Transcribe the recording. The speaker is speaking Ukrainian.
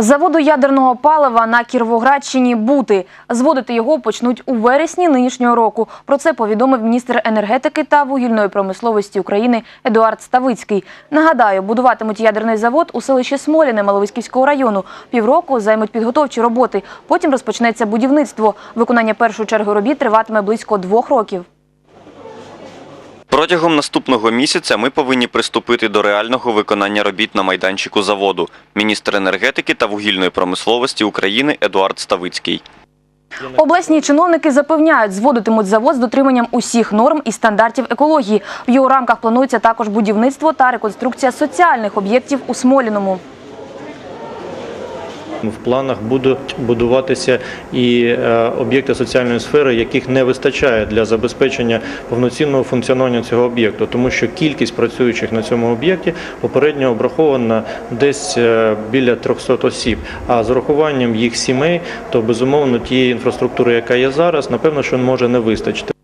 Заводу ядерного палива на Кіровоградщині бути. Зводити його почнуть у вересні нинішнього року. Про це повідомив міністр енергетики та вугільної промисловості України Едуард Ставицький. Нагадаю, будуватимуть ядерний завод у селищі Смоліне Маловиськівського району. Півроку займуть підготовчі роботи. Потім розпочнеться будівництво. Виконання першої черги робіт триватиме близько двох років. Протягом наступного місяця ми повинні приступити до реального виконання робіт на майданчику заводу. Міністр енергетики та вугільної промисловості України Едуард Ставицький. Обласні чиновники запевняють, зводитимуть завод з дотриманням усіх норм і стандартів екології. В його рамках планується також будівництво та реконструкція соціальних об'єктів у Смоліному. В планах будуть будуватися і е, об'єкти соціальної сфери, яких не вистачає для забезпечення повноцінного функціонування цього об'єкту, тому що кількість працюючих на цьому об'єкті попередньо обрахована десь е, біля 300 осіб. А з урахуванням їх сімей, то безумовно тієї інфраструктури, яка є зараз, напевно, що може не вистачити.